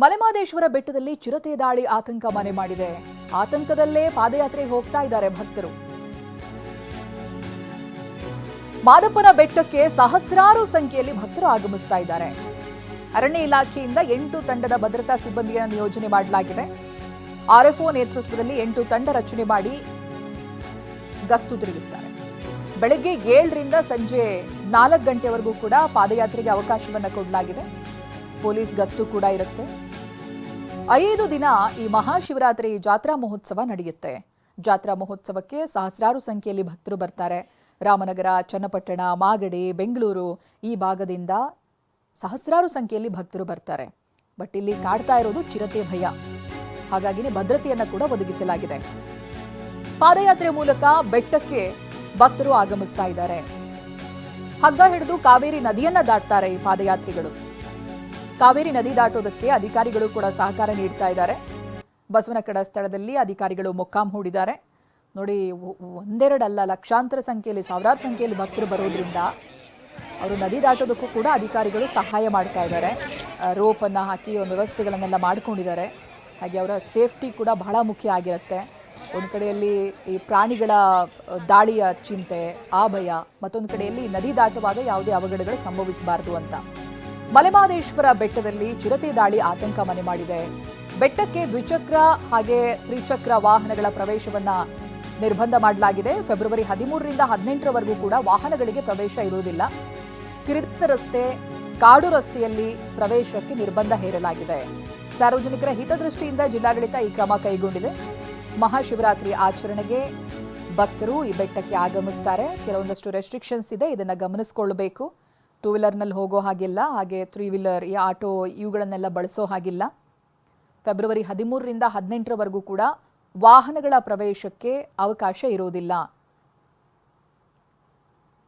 ಮಲೆಮಾದೇಶ್ವರ ಬೆಟ್ಟದಲ್ಲಿ ಚಿರತೆ ದಾಳಿ ಆತಂಕ ಮನೆ ಮಾಡಿದೆ. ಆತಂಕದಲ್ಲೇ ಪಾದಯಾತ್ರೆಗೆ ಹೋಗ್ತಾ ಇದ್ದಾರೆ ಭಕ್ತರು. ಮಾದಪ್ಪನ ಬೆಟ್ಟಕ್ಕೆ ಸಹಸ್ರಾರು ಸಂಖ್ಯೆಯಲ್ಲಿ ಭಕ್ತರು ಆಗಮಿಸ್ತಾ ಇದ್ದಾರೆ. ಅರಣ್ಯ ಇಲಾಖೆಯಿಂದ ಎಂಟು ತಂಡದ ಭದ್ರತಾ ಸಿಬ್ಬಂದಿಯನ್ನು ನಿಯೋಜನೆ ಮಾಡಲಾಗಿದೆ. ಆರ್ಎಫ್ಒ ನೇತೃತ್ವದಲ್ಲಿ ಎಂಟು ತಂಡ ರಚನೆ ಮಾಡಿ ಗಸ್ತು ತಿರುಗಿಸ್ತಾರೆ. ಬೆಳಗ್ಗೆ ಏಳರಿಂದ ಸಂಜೆ ನಾಲ್ಕು ಗಂಟೆವರೆಗೂ ಕೂಡ ಪಾದಯಾತ್ರೆಗೆ ಅವಕಾಶವನ್ನು ಕೊಡಲಾಗಿದೆ. ಪೊಲೀಸ್ ಗಸ್ತು ಕೂಡ ಇರುತ್ತೆ. ಐದು ದಿನ ಈ ಮಹಾಶಿವರಾತ್ರಿ ಜಾತ್ರಾ ಮಹೋತ್ಸವ ನಡೆಯುತ್ತೆ. ಜಾತ್ರಾ ಮಹೋತ್ಸವಕ್ಕೆ ಸಹಸ್ರಾರು ಸಂಖ್ಯೆಯಲ್ಲಿ ಭಕ್ತರು ಬರ್ತಾರೆ. ರಾಮನಗರ, ಚನ್ನಪಟ್ಟಣ, ಮಾಗಡಿ, ಬೆಂಗಳೂರು ಈ ಭಾಗದಿಂದ ಸಹಸ್ರಾರು ಸಂಖ್ಯೆಯಲ್ಲಿ ಭಕ್ತರು ಬರ್ತಾರೆ. ಬಟ್ ಇಲ್ಲಿ ಕಾಡ್ತಾ ಇರೋದು ಚಿರತೆ ಭಯ. ಹಾಗಾಗಿನೇ ಭದ್ರತೆಯನ್ನು ಕೂಡ ಒದಗಿಸಲಾಗಿದೆ. ಪಾದಯಾತ್ರೆ ಮೂಲಕ ಬೆಟ್ಟಕ್ಕೆ ಭಕ್ತರು ಆಗಮಿಸ್ತಾ ಇದ್ದಾರೆ. ಹಗ್ಗ ಹಿಡಿದು ಕಾವೇರಿ ನದಿಯನ್ನ ದಾಟ್ತಾರೆ ಈ ಪಾದಯಾತ್ರಿಗಳು. ಕಾವೇರಿ ನದಿ ದಾಟೋದಕ್ಕೆ ಅಧಿಕಾರಿಗಳು ಕೂಡ ಸಹಕಾರ ನೀಡ್ತಾ ಇದ್ದಾರೆ. ಬಸವನಕಡ ಸ್ಥಳದಲ್ಲಿ ಅಧಿಕಾರಿಗಳು ಮೊಕ್ಕಾಂ ಹೂಡಿದ್ದಾರೆ. ನೋಡಿ ಒಂದೆರಡು ಒಂದೆರಡಲ್ಲ, ಲಕ್ಷಾಂತರ ಸಂಖ್ಯೆಯಲ್ಲಿ, ಸಾವಿರಾರು ಸಂಖ್ಯೆಯಲ್ಲಿ ಭಕ್ತರು ಬರೋದ್ರಿಂದ ಅವರು ನದಿ ದಾಟೋದಕ್ಕೂ ಕೂಡ ಅಧಿಕಾರಿಗಳು ಸಹಾಯ ಮಾಡ್ತಾ ಇದ್ದಾರೆ. ರೋಪನ್ನು ಹಾಕಿ ಒಂದು ವ್ಯವಸ್ಥೆಗಳನ್ನೆಲ್ಲ ಮಾಡ್ಕೊಂಡಿದ್ದಾರೆ. ಹಾಗೆ ಅವರ ಸೇಫ್ಟಿ ಕೂಡ ಬಹಳ ಮುಖ್ಯ ಆಗಿರುತ್ತೆ. ಒಂದು ಕಡೆಯಲ್ಲಿ ಈ ಪ್ರಾಣಿಗಳ ದಾಳಿಯ ಚಿಂತೆ ಆ ಭಯ ಮತ್ತೊಂದು ಕಡೆಯಲ್ಲಿ ನದಿ ದಾಟುವಾಗ ಯಾವುದೇ ಅವಘಡಗಳು ಸಂಭವಿಸಬಾರದು ಅಂತ. ಮಲೆಮಾದೇಶ್ವರ ಬೆಟ್ಟದಲ್ಲಿ ಚಿರತೆ ದಾಳಿ ಆತಂಕ ಮನೆ ಮಾಡಿದೆ. ಬೆಟ್ಟಕ್ಕೆ ದ್ವಿಚಕ್ರ ಹಾಗೆ ತ್ರಿಚಕ್ರ ವಾಹನಗಳ ಪ್ರವೇಶವನ್ನ ನಿರ್ಬಂಧ ಮಾಡಲಾಗಿದೆ. ಫೆಬ್ರವರಿ ಹದಿಮೂರರಿಂದ ಹದಿನೆಂಟರವರೆಗೂ ಕೂಡ ವಾಹನಗಳಿಗೆ ಪ್ರವೇಶ ಇರುವುದಿಲ್ಲ. ಕಿರಿತ ರಸ್ತೆ, ಕಾಡು ರಸ್ತೆಯಲ್ಲಿ ಪ್ರವೇಶಕ್ಕೆ ನಿರ್ಬಂಧ ಹೇರಲಾಗಿದೆ. ಸಾರ್ವಜನಿಕರ ಹಿತದೃಷ್ಟಿಯಿಂದ ಜಿಲ್ಲಾಡಳಿತ ಈ ಕ್ರಮ ಕೈಗೊಂಡಿದೆ. ಮಹಾಶಿವರಾತ್ರಿ ಆಚರಣೆಗೆ ಭಕ್ತರು ಈ ಬೆಟ್ಟಕ್ಕೆ ಆಗಮಿಸ್ತಾರೆ. ಕೆಲವೊಂದಷ್ಟು ರೆಸ್ಟ್ರಿಕ್ಷನ್ಸ್ ಇದೆ. ಇದನ್ನು ಗಮನಿಸಿಕೊಳ್ಳಬೇಕು ಟೂ ವೀಲರ್ನಲ್ಲಿ ಹೋಗೋ ಹಾಗಿಲ್ಲ, ಹಾಗೆ ತ್ರೀ ವೀಲರ್ ಈ ಆಟೋ ಇವುಗಳನ್ನೆಲ್ಲ ಬಳಸೋ ಹಾಗಿಲ್ಲ. ಫೆಬ್ರವರಿ ಹದಿಮೂರರಿಂದ ಹದಿನೆಂಟರವರೆಗೂ ಕೂಡ ವಾಹನಗಳ ಪ್ರವೇಶಕ್ಕೆ ಅವಕಾಶ ಇರುವುದಿಲ್ಲ.